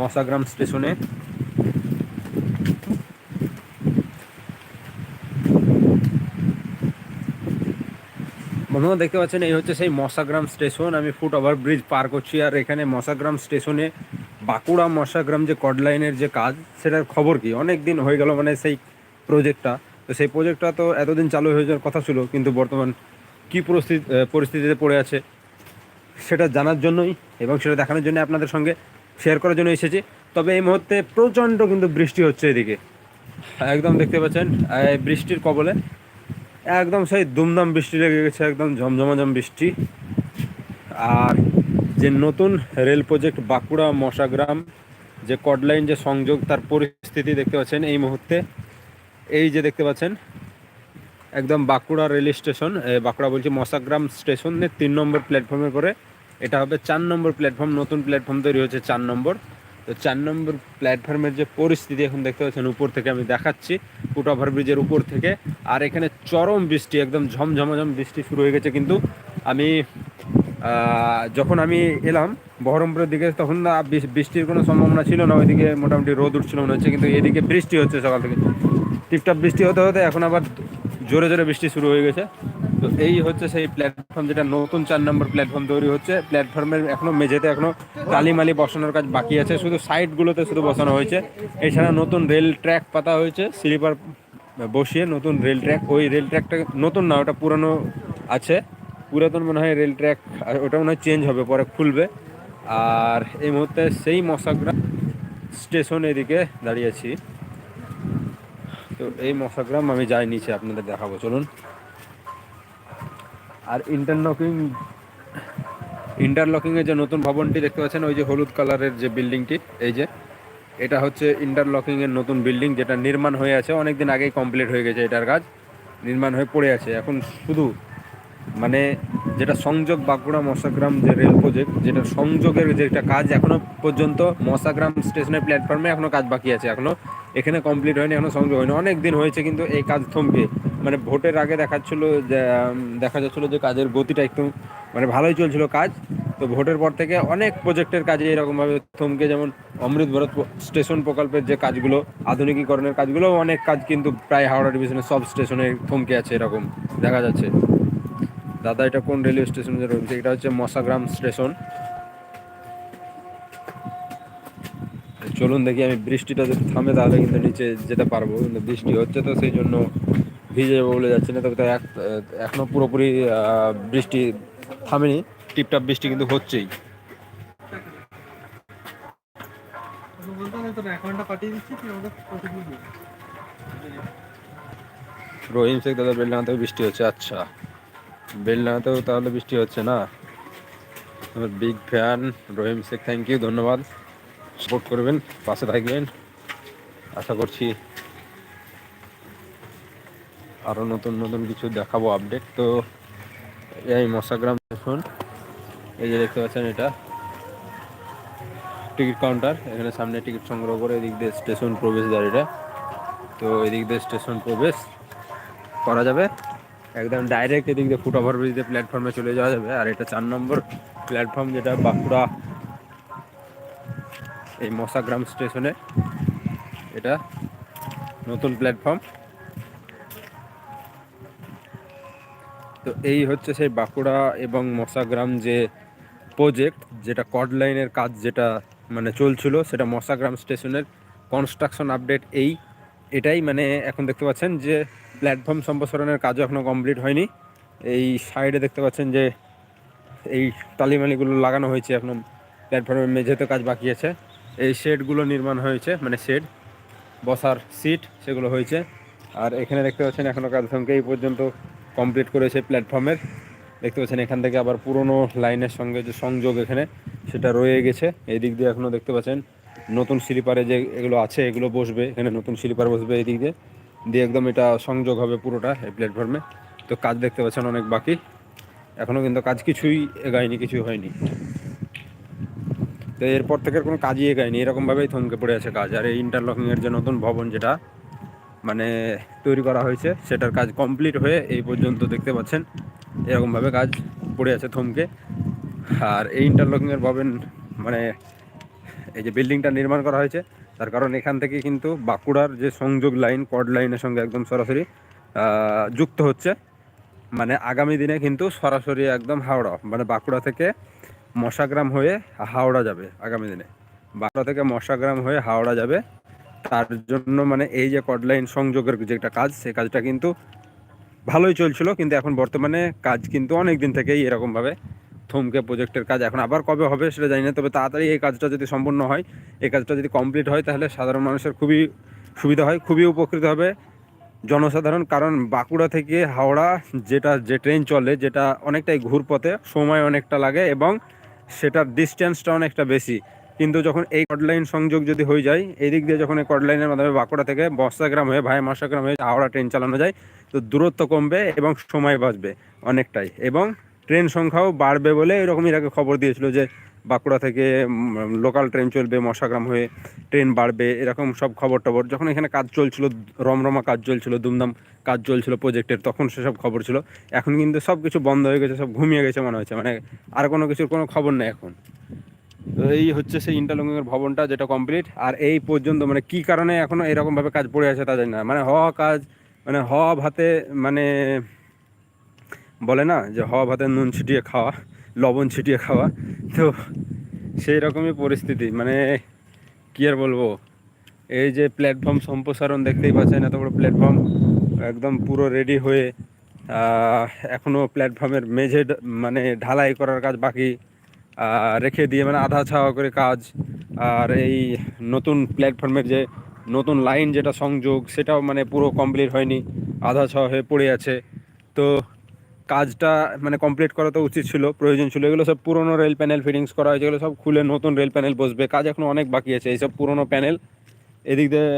মশাগ্রাম স্টেশনে। বন্ধুরা, দেখতে পাচ্ছেন, এই হচ্ছে সেই মশাগ্রাম স্টেশন। আমি ফুট ওভার ব্রিজ পার করছি, আর এখানে মশাগ্রাম স্টেশনে বাঁকুড়া মশাগ্রাম যে কড লাইনের যে কাজ, সেটার খবর কি? অনেক দিন হয়ে গেল মানে সেই প্রজেক্টটা তো সেই প্রজেক্টটা তো এতদিন চালু হয়ে যাওয়ার কথা ছিল, কিন্তু বর্তমান কী পরিস্থিতি পরিস্থিতিতে পড়ে আছে, সেটা জানার জন্যই এবং সেটা দেখানোর জন্য আপনাদের সঙ্গে শেয়ার করার জন্য এসেছি। তবে এই মুহূর্তে প্রচণ্ড কিন্তু বৃষ্টি হচ্ছে এদিকে। একদম দেখতে পাচ্ছেন বৃষ্টির কবলে একদম সেই দুমদাম বৃষ্টি লেগে গেছে, একদম ঝমঝমাঝম বৃষ্টি। আর যে নতুন রেল প্রজেক্ট বাঁকুড়া মশাগ্রাম, যে কডলাইন যে সংযোগ, তার পরিস্থিতি দেখতে পাচ্ছেন এই মুহূর্তে। এই যে দেখতে পাচ্ছেন, একদম বাঁকুড়া রেল স্টেশন বাঁকুড়া বলছি মশাগ্রাম স্টেশনের তিন নম্বর প্ল্যাটফর্মে করে এটা হবে চার নম্বর প্ল্যাটফর্ম নতুন প্ল্যাটফর্ম তৈরি হচ্ছে চার নম্বর। তো চার নম্বর প্ল্যাটফর্মের যে পরিস্থিতি এখন দেখতে পাচ্ছেন, উপর থেকে আমি দেখাচ্ছি, ফুট ওভার ব্রিজের উপর থেকে। আর এখানে চরম বৃষ্টি, একদম ঝমঝমাঝম বৃষ্টি শুরু হয়ে গেছে, কিন্তু আমি যখন আমি এলাম বহরমপুরের দিকে, তখন না বৃষ্টির কোনো সম্ভাবনা ছিল না, ওইদিকে মোটামুটি রোদ উঠছিল মনে হচ্ছে, কিন্তু এদিকে বৃষ্টি হচ্ছে সকাল থেকে। টিপটাপ বৃষ্টি হতে হতে এখন আবার জোরে জোরে বৃষ্টি শুরু হয়ে গেছে। তো এই হচ্ছে সেই প্ল্যাটফর্ম যেটা নতুন চার নম্বর প্ল্যাটফর্ম তৈরি হচ্ছে। প্ল্যাটফর্মের এখনও মেঝেতে এখনও টালিমালি বসানোর কাজ বাকি আছে। শুধু সাইডগুলোতে শুধু বসানো হয়েছে। এছাড়া নতুন রেল ট্র্যাক পাতা হয়েছে। স্লিপার বসিয়ে নতুন রেল ট্র্যাক ওই রেল ট্র্যাকটা নতুন না, ওটা পুরানো আছে। পুরাতন মনে হয় রেল ট্র্যাক ওটা মনে হয় চেঞ্জ হবে, পরে খুলবে। আর এই মুহূর্তে সেই মশাগ্রাম স্টেশন এদিকে দাঁড়িয়ে আছি। তো এই মশাগ্রাম আমি যাই নিচে, আপনাদের দেখাবো। চলুন। আর ইন্টারলকিং ইন্টারলকিংয়ের যে নতুন ভবনটি দেখতে পাচ্ছেন, ওই যে হলুদ কালারের যে বিল্ডিংটি এই যে, এটা হচ্ছে ইন্টারলকিংয়ের নতুন বিল্ডিং যেটা নির্মাণ হয়ে আছে অনেক দিন আগেই কমপ্লিট হয়ে গেছে এটার কাজ, নির্মাণ হয়ে পড়ে আছে। এখন শুধু মানে যেটা সংযোগ বাঁকুড়া মশাগ্রাম যে রেল প্রজেক্ট যেটা সংযোগের যে একটা কাজ এখনও পর্যন্ত মশাগ্রাম স্টেশনের প্ল্যাটফর্মে এখনও কাজ বাকি আছে, এখনও। এখানে কমপ্লিট হয়নি, এখনও সংযোগ হয়নি। অনেক দিন হয়েছে কিন্তু এই কাজ থমকে। মানে ভোটের আগে দেখাচ্ছিল দেখা যাচ্ছিল যে কাজের গতিটা একটু মানে ভালোই চলছিল কাজ। তো ভোটের পর থেকে অনেক প্রজেক্টের কাজে এরকমভাবে থমকে, যেমন অমৃত ভারত স্টেশন প্রকল্পের যে কাজগুলো, আধুনিকীকরণের কাজগুলো অনেক কাজ কিন্তু প্রায় হাওড়া ডিভিশনের সব স্টেশনে থমকে আছে এরকম দেখা যাচ্ছে। দাদা, এটা কোন রেলওয়ে স্টেশনে রয়েছে? এটা হচ্ছে মশাগ্রাম স্টেশন চলুন দেখি, আমি বৃষ্টিটা যদি থামে তাহলে কিন্তু নিচে যেতে পারব, কিন্তু বৃষ্টি হচ্ছে তো সেই জন্য ভিজে যাব বলে যাচ্ছে না, তবে এক, এখনও পুরোপুরি বৃষ্টি থামেনি। টিপটাপ বৃষ্টি কিন্তু হচ্ছেই। রহিম শেখ, দাদা বেলডাঙাতেও বৃষ্টি হচ্ছে আচ্ছা। বেলডাঙাতেও তাহলে বৃষ্টি হচ্ছে না? আমার big fan Rahim Sheikh thank you ধন্যবাদ। সাপোর্ট করবেন, পাশে থাকবেন। আশা করছি আরও নতুন নতুন কিছু দেখাবো আপডেট তো, এই মশাগ্রাম দেখুন। এই যে দেখতে পাচ্ছেন এটা। Ticket counter. এখানে সামনে টিকিট সংগ্রহ করে এদিক দিয়ে স্টেশন প্রবেশদ্বার এটা। তো, এদিক দিয়ে স্টেশন প্রবেশ করা যাবে। একদম ডাইরেক্ট এদিক দিয়ে ফুট ওভার ব্রিজ দিয়ে প্ল্যাটফর্মে চলে যাওয়া যাবে। আর এটা চার নম্বর প্ল্যাটফর্ম যেটা বাঁকুড়া এই মশাগ্রাম স্টেশনে। এটা নতুন প্ল্যাটফর্ম তো এই হচ্ছে সেই বাঁকুড়া এবং মশাগ্রাম যে প্রজেক্ট যেটা কড লাইনের কাজ যেটা মানে চলছিল, সেটা মশাগ্রাম স্টেশনের কনস্ট্রাকশন আপডেট এই, এটাই মানে এখন দেখতে পাচ্ছেন যে প্ল্যাটফর্ম সম্প্রসারণের কাজও এখনও কমপ্লিট হয়নি। এই সাইডে দেখতে পাচ্ছেন যে এই টালিমালিগুলো লাগানো হয়েছে এখনও প্ল্যাটফর্মের মেঝেতে কাজ বাকি আছে। এই শেডগুলো নির্মাণ হয়েছে মানে শেড বসার সিট সেগুলো হয়েছে। আর এখানে দেখতে পাচ্ছেন এখনও কাজ এই পর্যন্ত কমপ্লিট করেছে প্ল্যাটফর্মের দেখতে পাচ্ছেন এখান থেকে আবার পুরনো লাইনের সঙ্গে যে সংযোগ এখানে, সেটা রয়ে গেছে। এই দিক দিয়ে এখনও দেখতে পাচ্ছেন নতুন স্লিপারে যে এগুলো আছে, এগুলো বসবে, এখানে নতুন স্লিপার বসবে এই দিক দিয়ে। দিয়ে একদম এটা সংযোগ হবে পুরোটা এই প্ল্যাটফর্মে তো কাজ দেখতে পাচ্ছেন অনেক বাকি। এখনও কিন্তু কাজ কিছুই এগায়নি কিছুই হয়নি। তো এরপর থেকে কোনো কাজই এগায়নি। এরকমভাবেই থমকে পড়ে আছে কাজ। আর এই ইন্টারলকিংয়ের যে নতুন ভবন যেটা মানে তৈরি করা হয়েছে, সেটার কাজ কমপ্লিট হয়ে এই পর্যন্ত দেখতে পাচ্ছেন। এরকমভাবে কাজ পড়ে আছে থমকে। আর এই ইন্টারলকিংয়ের ভবন মানে এই যে বিল্ডিংটা নির্মাণ করা হয়েছে, তার কারণ এখান থেকে কিন্তু বাঁকুড়ার যে সংযোগ লাইন কড লাইনের সঙ্গে একদম সরাসরি যুক্ত হচ্ছে। মানে আগামী দিনে কিন্তু সরাসরি একদম হাওড়া মানে বাঁকুড়া থেকে মশাগ্রাম হয়ে হাওড়া যাবে আগামী দিনে। বাঁকুড়া থেকে মশাগ্রাম হয়ে হাওড়া যাবে তার জন্য মানে এই যে কডলাইন সংযোগের যে একটা কাজ সেই কাজটা কিন্তু ভালোই চলছিল। কিন্তু এখন বর্তমানে কাজ কিন্তু অনেক দিন থেকেই এরকমভাবে থমকে প্রজেক্টের কাজ। এখন আবার কবে হবে সেটা জানি না, তবে তাড়াতাড়ি এই কাজটা যদি সম্পূর্ণ হয়, এই কাজটা যদি কমপ্লিট হয়, তাহলে সাধারণ মানুষের খুবই সুবিধা হয়, খুবই উপকৃত হবে জনসাধারণ। কারণ বাঁকুড়া থেকে হাওড়া যেটা, যে ট্রেন চলে, যেটা অনেকটাই ঘুরপথে, সময় অনেকটা লাগে এবং সেটার ডিস্টেন্সটা অনেকটা বেশি। কিন্তু যখন এই কডলাইন সংযোগ যদি হয়ে যায় এই দিক দিয়ে যখন এই কডলাইনের মাধ্যমে বাঁকুড়া থেকে বর্ষাগ্রাম হয়ে, ভাই মশাগ্রাম হয়ে হাওড়া ট্রেন চালানো যায়, তো দূরত্ব কমবে এবং সময় বাঁচবে অনেকটাই। এবং ট্রেন সংখ্যাও বাড়বে বলে এরকম এর আগে খবর দিয়েছিল যে বাঁকুড়া থেকে লোকাল ট্রেন চলবে, মশাগ্রাম হয়ে ট্রেন বাড়বে, এরকম সব খবর টবর। যখন এখানে কাজ চলছিল, রমরমা কাজ চলছিল, দুমদাম কাজ চলছিল প্রজেক্টের তখন সেসব খবর ছিল। এখন কিন্তু সব কিছু বন্ধ হয়ে গেছে, সব ঘুমিয়ে গেছে মনে হচ্ছে। মানে আর কোনো কিছুর কোনো খবর নেই এখন। এই হচ্ছে সেই ইন্টারলঙ্গের ভবনটা যেটা কমপ্লিট আর এই পর্যন্ত মানে কি কারণে এখনও এরকম ভাবে কাজ পড়ে আছে তা জানি না। মানে হওয়া কাজ মানে হওয়া ভাতে মানে বলে না যে হওয়া ভাতে নুন ছিটিয়ে খাওয়া লবণ ছিটিয়ে খাওয়া। তো সেই রকমই পরিস্থিতি। মানে কি আর বলব? এই যে প্ল্যাটফর্ম সম্প্রসারণ দেখতেই পাচ্ছেন এত বড় প্ল্যাটফর্ম একদম পুরো রেডি হয়ে আহ, এখনও প্ল্যাটফর্মের মেঝে মানে ঢালাই করার কাজ বাকি। রেখে দিয়ে মানে আধা ছাওয়া করে কাজ। আর এই নতুন প্ল্যাটফর্মের যে নতুন লাইন যেটা সংযোগ, সেটাও মানে পুরো কমপ্লিট হয়নি, আধা ছাওয়া হয়ে পড়ে আছে। তো কাজটা মানে কমপ্লিট করা তো উচিত ছিল, প্রয়োজন ছিল। এগুলো সব পুরনো রেল প্যানেল ফিটিংস করা হয়েছে, এগুলো সব খুলে নতুন রেল প্যানেল বসবে। কাজ এখনও অনেক বাকি আছে, এইসব পুরনো প্যানেল এদিক দিয়ে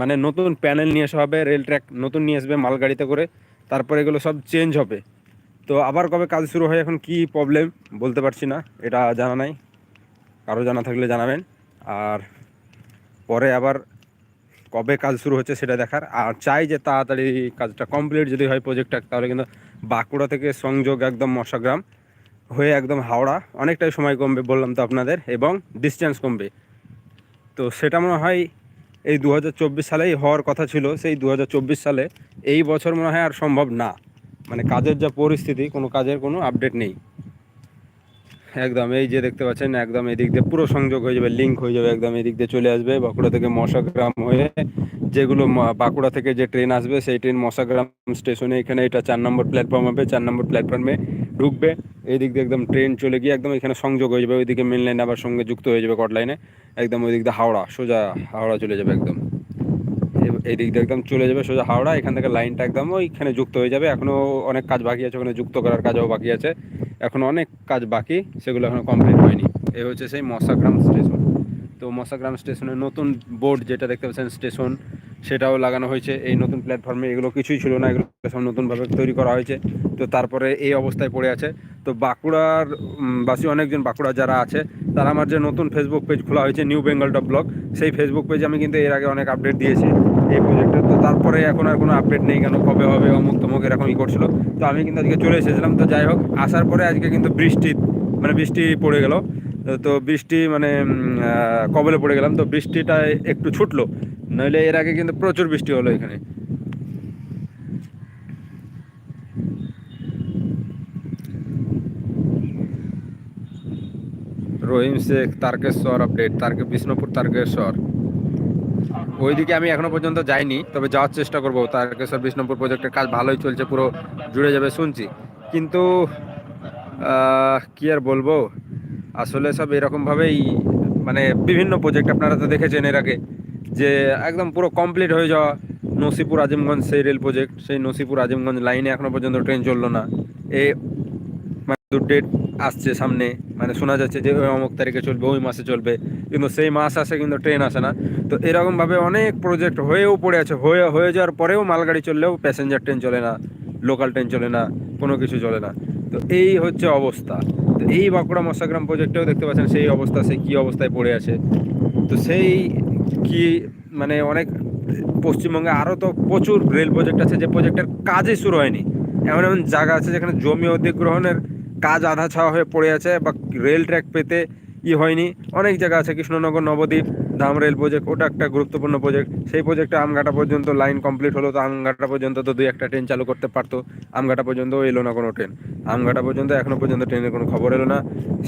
মানে নতুন প্যানেল নিয়ে আসা হবে রেল ট্র্যাক নতুন নিয়ে আসবে মালগাড়িতে করে। তারপরে এগুলো সব চেঞ্জ হবে। তো আবার কবে কাজ শুরু হয় এখন কি প্রবলেম বলতে পারছি না, এটা জানা নাই। কারও জানা থাকলে জানাবেন। আর পরে আবার কবে কাজ শুরু হচ্ছে সেটা দেখার। আর চাই যে তাড়াতাড়ি কাজটা কমপ্লিট যদি হয় প্রজেক্টটা তাহলে কিন্তু বাঁকুড়া থেকে সংযোগ একদম মশাগ্রাম হয়ে একদম হাওড়া। অনেকটাই সময় কমবে বললাম তো আপনাদের, এবং ডিস্টেন্স কমবে। তো সেটা মনে হয় এই দু হাজার চব্বিশ সালেই হওয়ার কথা ছিল। সেই দু হাজার চব্বিশ সালে এই বছর মনে হয় আর সম্ভব না। মানে কাজের যা পরিস্থিতি, কোনো কাজের কোনো আপডেট নেই। একদম এই যে দেখতে পাচ্ছেন, একদম এদিক দিয়ে পুরো সংযোগ হয়ে যাবে লিঙ্ক হয়ে যাবে, একদম এদিক দিয়ে চলে আসবে। বাঁকুড়া থেকে মশাগ্রাম হয়ে যেগুলো বাঁকুড়া থেকে যে ট্রেন আসবে, সেই ট্রেন মশাগ্রাম স্টেশনে এখানে এটা চার নম্বর প্ল্যাটফর্ম হবে, চার নম্বর প্ল্যাটফর্মে ঢুকবে। এই দিক দিয়ে একদম ট্রেন চলে গিয়ে একদম এখানে সংযোগ হয়ে যাবে, ওইদিকে মেন লাইন আবার সঙ্গে যুক্ত হয়ে যাবে কট লাইনে একদম ওই দিক দিয়ে হাওড়া, সোজা হাওড়া চলে যাবে একদম। এই- দিক দিয়ে একদম চলে যাবে সোজা হাওড়া, এখান থেকে লাইনটা একদম ওইখানে যুক্ত হয়ে যাবে। এখনও অনেক কাজ বাকি আছে, ওখানে যুক্ত করার কাজও বাকি আছে। এখন অনেক কাজ বাকি, সেগুলো এখনও কমপ্লিট হয়নি। এই হচ্ছে সেই মশাগ্রাম স্টেশন তো মশাগ্রাম স্টেশনের নতুন বোর্ড যেটা দেখতে পাচ্ছেন স্টেশন সেটাও লাগানো হয়েছে। এই নতুন প্ল্যাটফর্মে এগুলো কিছুই ছিল না, এগুলো সব নতুনভাবে তৈরি করা হয়েছে। তো তারপরে এই অবস্থায় পড়ে আছে। তো বাঁকুড়ার বাসী অনেকজন বাঁকুড়া যারা আছে, তারা আমার যে নতুন ফেসবুক পেজ খোলা হয়েছে নিউ বেঙ্গল ডট ব্লগ সেই ফেসবুক পেজে আমি কিন্তু এর আগে অনেক আপডেট দিয়েছি। এই প্রজেক্টের তো তারপরে এখন আর কোনো আপডেট নেই কেন, কবে হবে, অমুক তমুক এরকম ই করছিল। তো আমি কিন্তু আজকে চলে এসেছিলাম। তো যাই হোক, আসার পরে আজকে কিন্তু বৃষ্টি মানে বৃষ্টি পড়ে গেল। তো বৃষ্টি মানে কবলে পড়ে গেলাম। তো বৃষ্টিটা একটু ছুটলো, নইলে এর আগে কিন্তু প্রচুর বৃষ্টি হলো এখানে। রহিম শেখ, তারকেশ্বর আপডেট তারকে বিষ্ণুপুর তারকেশ্বর। ওইদিকে আমি এখনও পর্যন্ত যাইনি, তবে যাওয়ার চেষ্টা করব। তারকেশ্বর বিষ্ণুপুর প্রজেক্টের কাজ ভালোই চলছে, পুরো জুড়ে যাবে শুনছি। কিন্তু কি আর বলব? আসলে সব এরকমভাবেই মানে বিভিন্ন প্রজেক্ট আপনারা তো দেখেছেন এর আগে, যে একদম পুরো কমপ্লিট হয়ে যাওয়া নসিপুর আজিমগঞ্জ সেই রেল প্রজেক্ট সেই নসিপুর আজিমগঞ্জ লাইনে এখনও পর্যন্ত ট্রেন চলল না। এ দু ডেট আসছে সামনে। মানে শোনা যাচ্ছে যে ওই অমুক তারিখে চলবে, ওই মাসে চলবে। কিন্তু সেই মাস আসে কিন্তু ট্রেন আসে না। তো এরকমভাবে অনেক প্রজেক্ট হয়েও পড়ে আছে। হয়ে হয়ে যাওয়ার পরেও মালগাড়ি চললেও প্যাসেঞ্জার ট্রেন চলে না লোকাল ট্রেন চলে না, কোনো কিছু চলে না। তো এই হচ্ছে অবস্থা। তো এই বাঁকুড়া মশাগ্রাম প্রজেক্টেও দেখতে পাচ্ছেন সেই অবস্থা, সেই কী অবস্থায় পড়ে আছে। তো সেই কি মানে অনেক পশ্চিমবঙ্গে আরও তো প্রচুর রেল প্রজেক্ট আছে, যে প্রজেক্টের কাজই শুরু হয়নি। এমন এমন জায়গা আছে যেখানে জমি অধিগ্রহণের কাজ আধা ছাওয়া হয়ে পড়ে আছে বা রেল ট্র্যাক পেতে ই হয়নি। অনেক জায়গা আছে, কৃষ্ণনগর, নবদ্বীপ, ধাম রেল প্রজেক্ট ওটা একটা গুরুত্বপূর্ণ প্রজেক্ট সেই প্রজেক্টে আমঘাটা পর্যন্ত লাইন কমপ্লিট হলো, তো আমঘাটা পর্যন্ত তো দুই একটা ট্রেন চালু করতে পারতো। আমঘাটা পর্যন্ত এলো না কোনো ট্রেন আমঘাটা পর্যন্ত এখনও পর্যন্ত ট্রেনের কোনো খবর এলো না।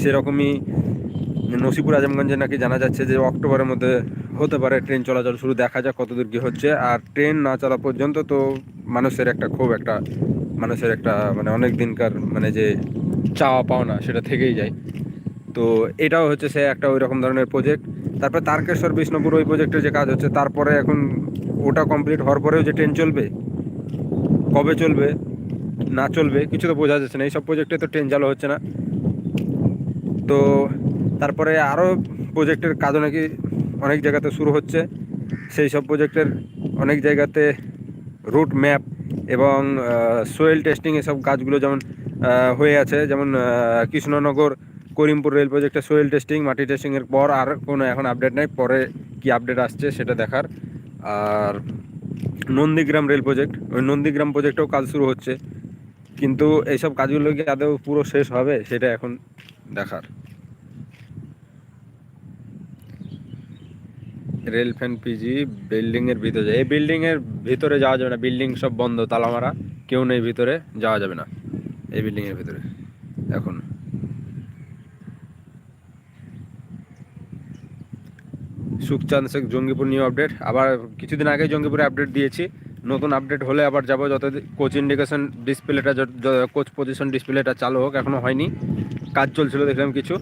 সেরকমই নসিপুর আজমগঞ্জে নাকি জানা যাচ্ছে যে অক্টোবরের মধ্যে হতে পারে ট্রেন চলাচল শুরু, দেখা যাক কতদূর কি হচ্ছে। আর ট্রেন না চলা পর্যন্ত তো মানুষের একটা খুব একটা, মানুষের একটা মানে অনেক দিনকার মানে যে চাওয়া পাওনা সেটা থেকেই যায়। তো এটাও হচ্ছে সে একটা ওই রকম ধরনের প্রজেক্ট তারপরে তারকেশ্বর, বিষ্ণুপুর ওই প্রজেক্টের যে কাজ হচ্ছে, তারপরে এখন ওটা কমপ্লিট হওয়ার পরেও যে ট্রেন চলবে, কবে চলবে, না চলবে, কিছু তো বোঝা যাচ্ছে না। এইসব প্রজেক্টে তো ট্রেন চালু হচ্ছে না। তো তারপরে আরও প্রজেক্টের কাজও নাকি অনেক জায়গাতে শুরু হচ্ছে। সেই সব প্রজেক্টের অনেক জায়গাতে রুট ম্যাপ এবং সোয়েল টেস্টিং এসব কাজগুলো যেমন হয়ে আছে। যেমন কৃষ্ণনগর, করিমপুর রেল প্রজেক্টে সোয়েল টেস্টিং মাটি টেস্টিংয়ের পর আর কোনো এখন আপডেট নাই। পরে কি আপডেট আসছে সেটা দেখার। আর নন্দীগ্রাম রেল প্রজেক্ট ওই নন্দীগ্রাম প্রজেক্টেও কাজ শুরু হচ্ছে। কিন্তু এইসব কাজগুলো কি আদৌ পুরো শেষ হবে সেটা এখন দেখার। রেল ফ্যান পিজি বিল্ডিংয়ের ভিতরে, এই বিল্ডিংয়ের ভিতরে যাওয়া যাবে না। বিল্ডিং সব বন্ধ তালা মারা কেউ নেই ভিতরে, যাওয়া যাবে না। এই বিল্ডিং এর ভিতরে, এখন। Sukhchand Sheikh Jangipur new update. আবার কিছুদিন আগে জঙ্গিপুরে আপডেট দিয়েছি। নতুন আপডেট হলে আবার যাব যত কোচ ইন্ডিকেশন ডিসপ্লেটা কোচ পজিশন ডিসপ্লেটা চালু হোক, এখনও হয়নি। কাজ চলছিল, দেখলাম কিছু।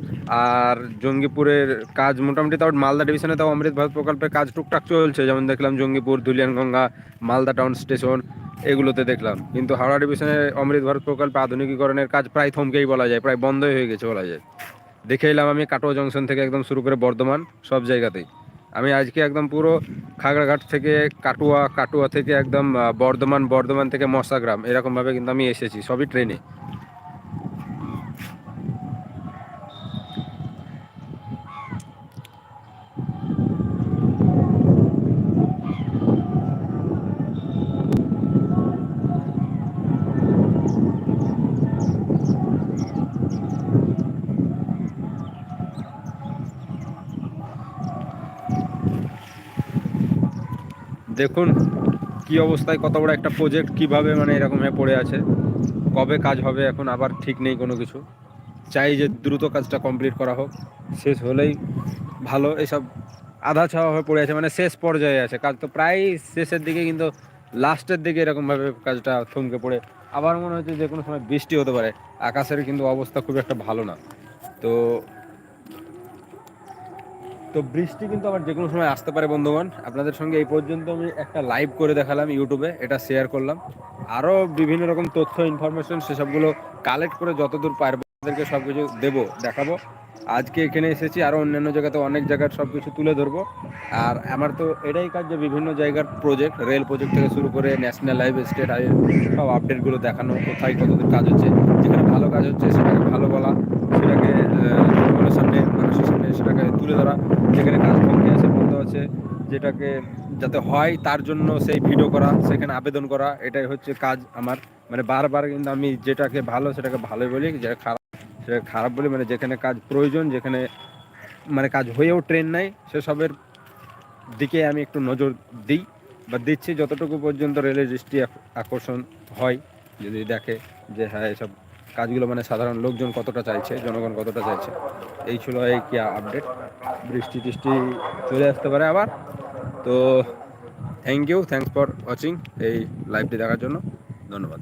আর জঙ্গিপুরের কাজ মোটামুটি তাও মালদা ডিভিশনে তাও অমৃত ভারত প্রকল্পের কাজ টুকটাক চলছে। যেমন দেখলাম জঙ্গিপুর ধুলিয়ানগঙ্গা মালদা টাউন স্টেশন এগুলোতে দেখলাম। কিন্তু হাওড়া ডিভিশনে অমৃত ভারত প্রকল্পে আধুনিকীকরণের কাজ প্রায় থমকেই বলা যায়, প্রায় বন্ধই হয়ে গেছে বলা যায়। দেখে এলাম আমি কাটোয়া জংশন থেকে একদম শুরু করে বর্ধমান, সব জায়গাতেই। আমি আজকে একদম পুরো খাগড়াঘাট থেকে কাটুয়া কাটুয়া থেকে একদম বর্ধমান বর্ধমান থেকে মশাগ্রাম, এরকমভাবে কিন্তু আমি এসেছি, সবই ট্রেনে। দেখুন, কি অবস্থায় কত বড় একটা প্রজেক্ট কীভাবে মানে এরকম হয়ে পড়ে আছে, কবে কাজ হবে এখন, আবার ঠিক নেই কোনো কিছু। চাই যে দ্রুত কাজটা কমপ্লিট করা হোক, শেষ হলেই ভালো, এসব আধা ছাওয়া হয়ে পড়ে আছে মানে শেষ পর্যায়ে আছে। কাজ তো প্রায় শেষের দিকে, কিন্তু লাস্টের দিকে এরকমভাবে কাজটা থমকে পড়ে। আবার মনে হচ্ছে যে কোনো সময় বৃষ্টি হতে পারে, আকাশের কিন্তু অবস্থা খুব একটা ভালো না। তো তো বৃষ্টি কিন্তু আবার যে কোনো সময় আসতে পারে, বন্ধুগণ। আপনাদের সঙ্গে এই পর্যন্ত আমি একটা লাইভ করে দেখালাম ইউটিউবে এটা শেয়ার করলাম। আরও বিভিন্ন রকম তথ্য ইনফরমেশন সেসবগুলো কালেক্ট করে যতদূর পারব আপনাদেরকে সব কিছু দেবো, দেখাবো। আজকে এখানে এসেছি আরও অন্যান্য জায়গাতে অনেক জায়গার সব কিছু তুলে ধরবো। আর আমার তো এটাই কাজ যে বিভিন্ন জায়গার প্রজেক্ট রেল প্রজেক্ট থেকে শুরু করে ন্যাশনাল হাইওয়ে স্টেট হাইওয়ে সব আপডেটগুলো দেখানো, কোথায় কতদূর কাজ হচ্ছে, যেখানে ভালো কাজ হচ্ছে সেটাকে ভালো বলা, সেটাকে সামনে, মানুষের সামনে সেটাকে তুলে ধরা। যেখানে কাজ কমকে আছে বন্ধ আছে, যেটাকে যাতে হয় তার জন্য সেই ভিডিও করা, সেখানে আবেদন করা, এটাই হচ্ছে কাজ আমার। মানে বারবার কিন্তু আমি যেটাকে ভালো সেটাকে ভালো বলি যেটা খারাপ সেটা খারাপ বলি মানে যেখানে কাজ প্রয়োজন, যেখানে মানে কাজ হয়েও ট্রেন নাই, সেসবের দিকে আমি একটু নজর দিই বা দিচ্ছি যতটুকু পর্যন্ত রেলের দৃষ্টি আক- আকর্ষণ হয়। যদি দেখে যে হ্যাঁ এসব কাজগুলো মানে সাধারণ লোকজন কতটা চাইছে, জনগণ কতটা চাইছে, এই ছিল এই কি আপডেট বৃষ্টি টিষ্টি চলে আসতে পারে আবার। তো thank you thanks for watching এই লাইভটি দেখার জন্য। ধন্যবাদ।